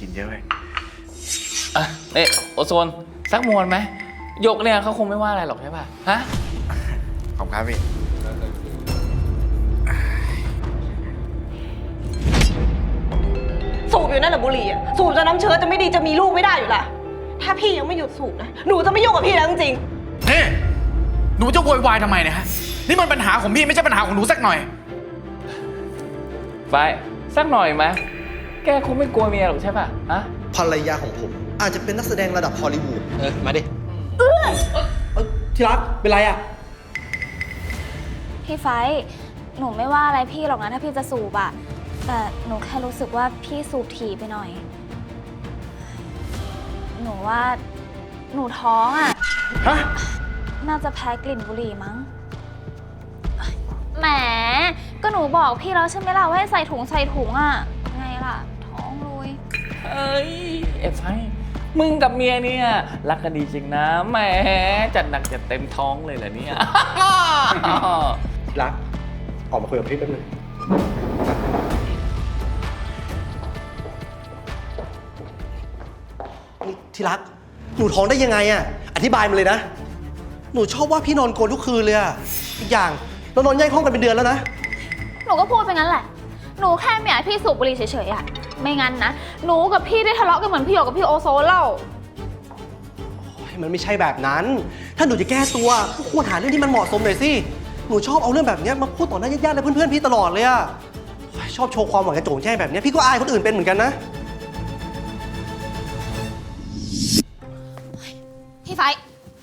กินเยอะเว้ยอะเอ๊ะโอโซนสักมวนไหมหยกเนี่ยเขาคงไม่ว่าอะไรหรอกใช่ป่ะฮะขอบคุณครับพี่ สูบอยู่นั่นแหละบุหรี่อะสูบจนน้ำเชื้อจะไม่ดีจะมีลูกไม่ได้อยู่ละถ้าพี่ยังไม่หยุดสูบนะหนูจะไม่ยุ่งกับพี่แล้วจริงๆนี่หนูจะโวยวายทำไมเนี่ยฮะ นี่มันปัญหาของพี่ไม่ใช่ปัญหาของหนูสักหน่อย ไปสักหน่อยไหม แกคงไม่กลัวเมียหรอกใช่ป่ะฮะภรรยาของผม อาจจะเป็นนักแสดงระดับฮอลลีวูดเออ มาดิเอ้ยที่รัก เป็นไรอะ พี่ไฟท์หนูไม่ว่าอะไรพี่หรอกนะถ้าพี่จะสูบอะแต่หนูแค่รู้สึกว่าพี่สูบถี่ไปหน่อย หนูว่าหนูท้องอะฮะ น่าจะแพ้กลิ่นบุหรี่มั้งแหมก็หนูบอกพี่แล้วใช่ไหมล่ะว่าให้ใส่ถุงใส่ถุงอะ เอ้ยเอฟไฟมึงกับเมียเนี่ยรักกันดีจริงนะแหมจัดหนักจัดเต็มท้องเลยเหรอเนี่ยที่รัก ออกมาคุยกับพี่แป๊บนึงนี่ที่รัก หนูท้องได้ยังไงอะอธิบายมาเลยนะ หนูชอบว่าพี่นอนโกนทุกคืนเลยอะอีกอย่างเรานอนแยกห้องกันเป็นเดือนแล้วนะ หนูก็พูดไปงั้นแหละ หนูแค่ไม่อยากให้พี่สูบบุหรี่เฉยๆอะไม่งั้นนะ หนูกับพี่ได้ทะเลาะกันเหมือนพี่หยกกับพี่โอโซนเล่ามันไม่ใช่แบบนั้น ถ้าหนูจะแก้ตัวก็ควรหาเรื่องที่มันเหมาะสมหน่อยสิ หนูชอบเอาเรื่องแบบเนี้ยมาพูดต่อหน้าญาติๆและเพื่อนๆพี่ตลอดเลยอะโอ๊ยชอบโชว์ความหวังกระโจงแจ้งแบบเนี้ยพี่ก็อายคนอื่นเป็นเหมือนกันนะ พี่ไฟท์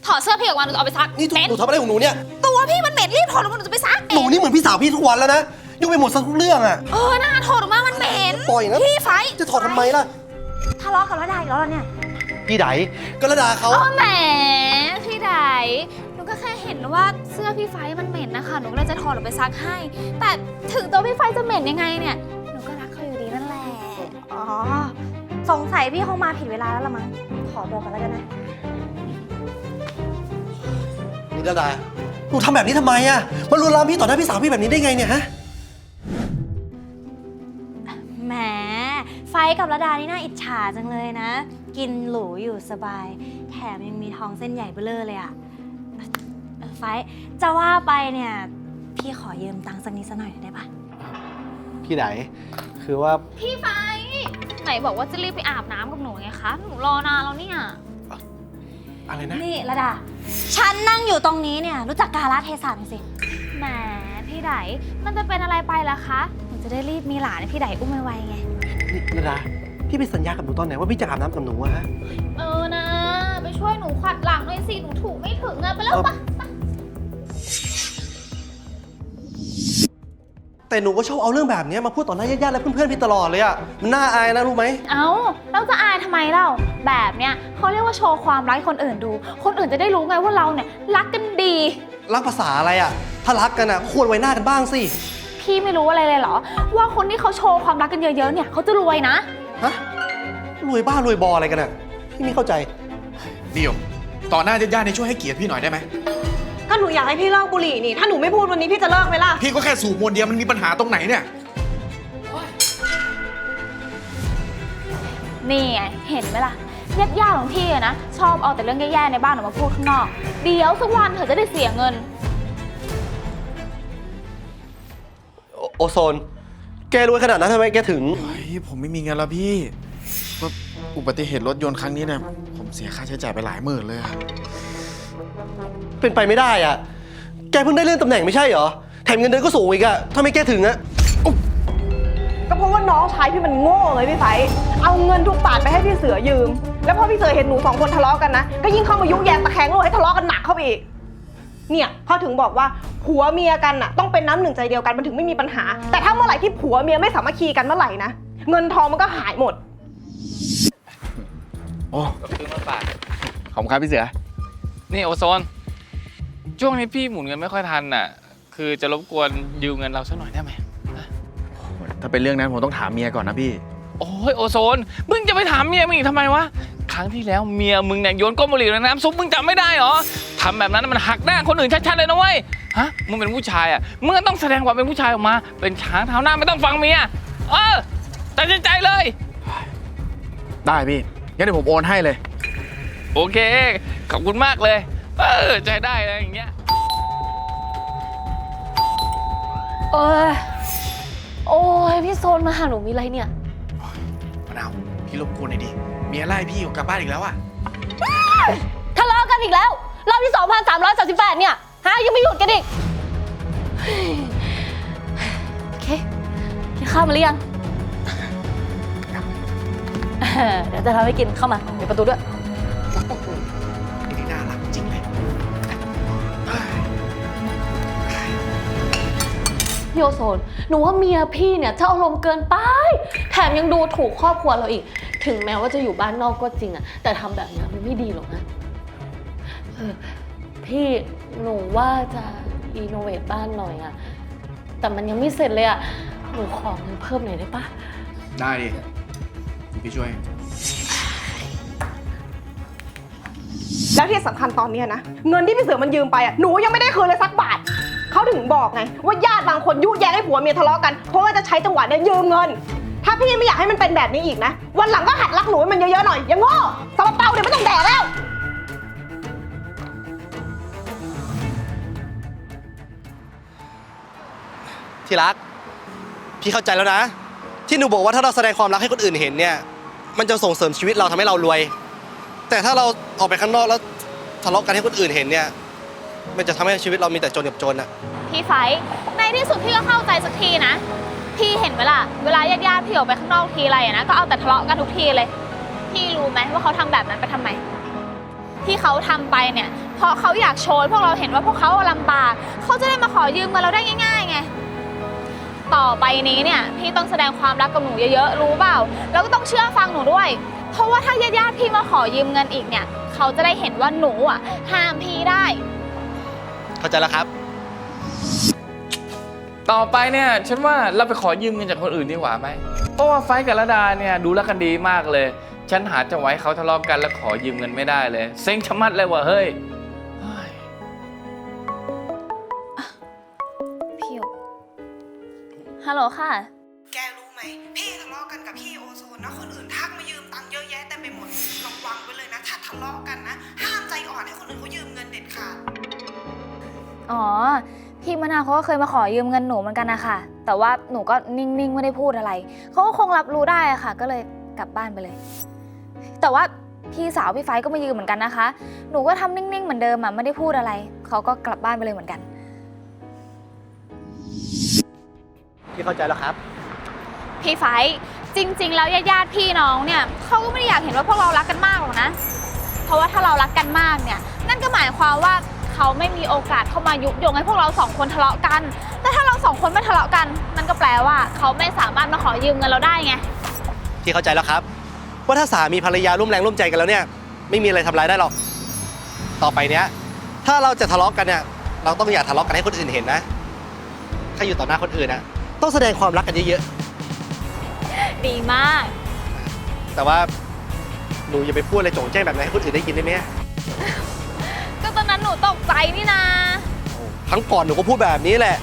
ถอดเสื้อพี่ออกมาหนูจะเอาไปซักนี่เหม็นหนูทำอะไรของหนูเนี่ย ตัวพี่มันเหม็นรีบถอดออกมาหนูจะไปซักหนูนี่เหมือนพี่สาวพี่ทุกวันแล้วนะ ยุ่งไปหมดสักทุกเรื่องอะเออน่าถอดออกมามันเหม็นปล่อยนะพี่ไฟท์จะถอดทำไมล่ะทะเลาะกับระดาอีกแล้วเหรอเนี่ยพี่ไดก็ระดาเขาเออแหมพี่ไดหนูก็แค่เห็นว่าเสื้อพี่ไฟท์มันเหม็นนะคะหนูก็เลยจะถอดออกไปซักให้ แต่ถึงตัวพี่ไฟท์จะเหม็นยังไงเนี่ยหนูก็รักเขาอยู่ดีนั่นแหละอ๋อสงสัยพี่เขามาผิดเวลาแล้วละมั้งขอตัวก่อนแล้วกันนะนี่ระดาหนูทำแบบนี้ทำไมอะมาลวนลามพี่ต่อหน้าพี่สาวพี่แบบนี้ได้ไงเนี่ยฮะ ไฟกับระดานี่น่าอิจฉาจังเลยนะ กินหรูอยู่สบาย แถมยังมีท้องเส้นใหญ่เบ้อเร่อเลยอะเอ่อไฟจะว่าไปเนี่ย พี่ขอยืมตังค์สักนิดสักหน่อยได้ปะพี่ไดคือว่าพี่ไฟ ไหนบอกว่าจะรีบไปอาบน้ำกับหนูไงคะ หนูรอนานแล้วเนี่ย อะไรนะ นี่ระดา ฉันนั่งอยู่ตรงนี้เนี่ย รู้จักกาลเทศะหน่อยสิ แหม พี่ไดมันจะเป็นอะไรไปล่ะคะ หนูจะได้รีบมีหลานให้พี่ไดอุ้มไวๆไง นี่ระดาพี่ไปสัญญากับหนูตอนไหนว่าพี่จะอาบน้ำกับหนูอะฮะ เออนะ ไปช่วยหนูขวัดหลังหน่อยสิ หนูถูกไม่ถึงอะไปแล้วปะแต่หนูก็ชอบเอาเรื่องแบบเนี้ยมาพูดต่อหน้าญาติๆและเพื่อนๆพี่ตลอดเลยอะมันน่าอายนะรู้ไหม เอ้าเราจะอายทำไมเล่าแบบเนี้ยเขาเรียกว่าโชว์ความรักให้คนอื่นดู คนอื่นจะได้รู้ไงว่าเราเนี่ยรักกันดี รักภาษาอะไรอะถ้ารักกันอะควรไว้หน้ากันบ้างสิ พี่ไม่รู้อะไรเลยเหรอ ว่าคนที่เขาโชว์ความรักกันเยอะๆเนี่ยเขาจะรวยนะ ฮะรวยบ้ารวยบออะไรกันอะพี่ไม่เข้าใจ เดี๋ยว ต่อหน้าญาติๆนี่ช่วยให้เกียรติพี่หน่อยได้ไหม ก็หนูอยากให้พี่เลิกบุหรี่นี่ ถ้าหนูไม่พูดวันนี้พี่จะเลิกไหมล่ะ พี่ก็แค่สูบมวนเดียวมันมีปัญหาตรงไหนเนี่ย นี่ไงเห็นไหมล่ะญาติญาติๆของพี่อะนะ ชอบเอาแต่เรื่องแย่ๆในบ้านออกมาพูดข้างนอก เดี๋ยวสักวันเธอจะได้เสียเงิน โอโอโซน แกรวยขนาดนั้นทำไมแกถึง เฮ้ยผมไม่มีเงินแล้วพี่ก็อุบัติเหตุรถยนต์ครั้งนี้เนี่ยผมเสียค่าใช้จ่ายไปหลายหมื่นเลยอะเป็นไปไม่ได้อะแกเพิ่งได้เลื่อนตำแหน่งไม่ใช่เหรอ แถมเงินเดือนก็สูงอีกอะทำไมแกถึงอะก็เพราะว่าน้องชายพี่มันโง่เลยพี่ไฟเอาเงินทุกบาทไปให้พี่เสือยืม แล้วพอพี่เสือเห็นหนูสองคนทะเลาะกันนะ ก็ยิ่งเข้ามายุแยงตะแคงโลกให้ทะเลาะกันหนักเข้าไปอีก เนี่ยเขาถึงบอกว่าผัวเมียกันน่ะต้องเป็นน้ำหนึ่งใจเดียวกันมันถึงไม่มีปัญหา แต่ถ้าเมื่อไหร่ที่ผัวเมียไม่สามัคคีกันเมื่อไหร่นะเงินทองมันก็หายหมด โอ้ก็ซื้อมาฝาก ขอบคุณครับพี่เสือ นี่โอโซน ช่วงนี้พี่หมุนเงินไม่ค่อยทันน่ะ คือจะรบกวนยืมเงินเราสักหน่อยได้ไหมถ้าเป็นเรื่องนั้นผมต้องถามเมียก่อนนะพี่ โอ้ยโอโซน มึงจะไปถามเมียมึงอีกทำไมวะ ครั้งที่แล้วเมียมึงเนี่ยโยนก้นบุหรี่ในน้ำซุปมึงจำไม่ได้เหรอ ทำแบบนั้นมันหักหน้าคนอื่นชัดๆเลยนะเว้ยฮะมึงเป็นผู้ชายอะมึงก็ต้องแสดงความเป็นผู้ชายออกมา เป็นช้างเท้าหน้าไม่ต้องฟังเมียเออตัดสินใจเลย ได้พี่งั้นเดี๋ยวผมโอนให้เลย โอเค ขอบคุณมากเลย เออใจได้นะอย่างเงี้ย เอ้ยโอ้ยพี่โซนมาหาหนูมีอะไรเนี่ย มะนาวพี่รบกวนหน่อยดิมีอะไรพี่อยู่กลับบ้านอีกแล้วอะทะเลาะกันอีกแล้ว รอบที่ 2,338 เนี่ย ฮะ ยังไม่หยุดกันอีกเฮ้ยโอเคกินข้าวมาหรือยังเออเดี๋ยวจะทำให้กินเข้ามาเดี๋ยวประตูด้วย นี่น่ารักจริงเลยพี่โอโซน หนูว่าเมียพี่เนี่ยเจ้าอารมณ์เกินไป แถมยังดูถูกครอบครัวเราอีก ถึงแม้ว่าจะอยู่บ้านนอกก็จริงอะแต่ทำแบบเนี้ยมันไม่ดีหรอกนะเออ พี่หนูว่าจะรีโนเวทบ้านหน่อยอะแต่มันยังไม่เสร็จเลยอะหนูขอเงินเพิ่มหน่อยได้ปะได้ดิพี่ช่วย แล้วที่สำคัญตอนเนี้ยนะ เงินที่พี่เสือมันยืมไปอะหนูยังไม่ได้คืนเลยสักบาท เขาถึงบอกไง ว่าญาติบางคนยุแยงให้ผัวเมียทะเลาะกัน เพราะว่าจะใช้จังหวะเนี้ยยืมเงิน ถ้าพี่ไม่อยากให้มันเป็นแบบนี้อีกนะ วันหลังก็หัดรักหนูให้มันเยอะๆหน่อย อย่างโง่สำหรับเตาเดี๋ยวไม่ต้องแดกแล้ว ที่รัก พี่เข้าใจแล้วนะ ที่หนูบอกว่าถ้าเราแสดงความรักให้คนอื่นเห็นเนี่ย มันจะส่งเสริมชีวิตเราทำให้เรารวย แต่ถ้าเราออกไปข้างนอกแล้วทะเลาะกันให้คนอื่นเห็นเนี่ย มันจะทำให้ชีวิตเรามีแต่จนกับจนอะพี่ไฟท์ในที่สุดพี่ก็เข้าใจสักทีนะ พี่เห็นไหมล่ะเวลาญาติๆพี่ออกไปข้างนอกทีไรอะนะ ก็เอาแต่ทะเลาะกันทุกทีเลย พี่รู้ไหมว่าเขาทำแบบนั้นไปทำไม ที่เขาทำไปเนี่ย เพราะเขาอยากโชว์ให้พวกเราเห็นว่าพวกเขาลำบาก เขาจะได้มาขอยืมเงินเราได้ง่ายๆ ต่อไปนี้เนี่ยพี่ต้องแสดงความรักกับหนูเยอะๆ รู้เปล่า แล้วก็ต้องเชื่อฟังหนูด้วย เพราะว่าถ้าญาติๆพี่มาขอยืมเงินอีกเนี่ย เขาจะได้เห็นว่าหนูอะห้ามพี่ได้ เข้าใจแล้วครับ ต่อไปเนี่ยฉันว่าเราไปขอยืมเงินจากคนอื่นดีกว่าไหมเพราะว่าไฟท์กับระดาเนี่ยดูแลกันดีมากเลย ฉันหาจังหวะให้เขาทะเลาะกันแล้วขอยืมเงินไม่ได้เลย เซ็งชะมัดเลยว่ะเฮ้ย ฮัลโหลค่ะ แกรู้ไหม พี่ทะเลาะกันกับพี่โอโซนนะคนอื่นทักมายืมตังค์เยอะแยะเต็มไปหมดระวังไว้เลยนะ ถ้าทะเลาะกันนะ ห้ามใจอ่อนให้คนอื่นเขายืมเงินเด็ดขาด อ๋อ พี่มะนาวเขาก็เคยมาขอยืมเงินหนูเหมือนกันนะคะแต่ว่าหนูก็นิ่งๆไม่ได้พูดอะไร เขาก็คงรับรู้ได้อะค่ะ ก็เลยกลับบ้านไปเลย แต่ว่าพี่สาวพี่ไฟท์ก็มายืมเหมือนกันนะคะ หนูก็ทำนิ่งๆเหมือนเดิมอะไม่ได้พูดอะไร เขาก็กลับบ้านไปเลยเหมือนกัน พี่เข้าใจแล้วครับ พี่ไฟท์จริง ๆ แล้วญาติๆพี่น้องเนี่ยเขาก็ไม่ได้อยากเห็นว่าพวกเรารักกันมากหรอกนะ เพราะว่าถ้าเรารักกันมากเนี่ย นั่นก็หมายความว่าเขาไม่มีโอกาสเข้ามายุยงให้พวกเราสองคนทะเลาะกัน แต่ถ้าเราสองคนไม่ทะเลาะกันนั่นก็แปลว่าเขาไม่สามารถมาขอยืมเงินเราได้ไง พี่เข้าใจแล้วครับ ว่าถ้าสามีภรรยาร่วมแรงร่วมใจกันแล้วเนี่ย ไม่มีอะไรทำร้ายได้หรอก ต่อไปเนี้ย ถ้าเราจะทะเลาะกันเนี่ย เราต้องอย่าทะเลาะกันให้คนอื่นเห็นนะ ถ้าอยู่ต่อหน้าคนอื่นนะ ต้องแสดงความรักกันเยอะดีมาก ๆ แต่ว่าหนูอย่าไปพูดอะไรโจ่งแจ้งแบบนั้นให้คนอื่นได้ยินได้ไหมก็ตอนนั้นหนูตกใจนี่นาครั้งก่อนหนูก็พูดแบบนี้แหละ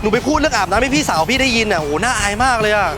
หนูไปพูดเรื่องอาบน้ำให้พี่สาวพี่ได้ยินอะโอ้โหน่าอายมากเลยอะ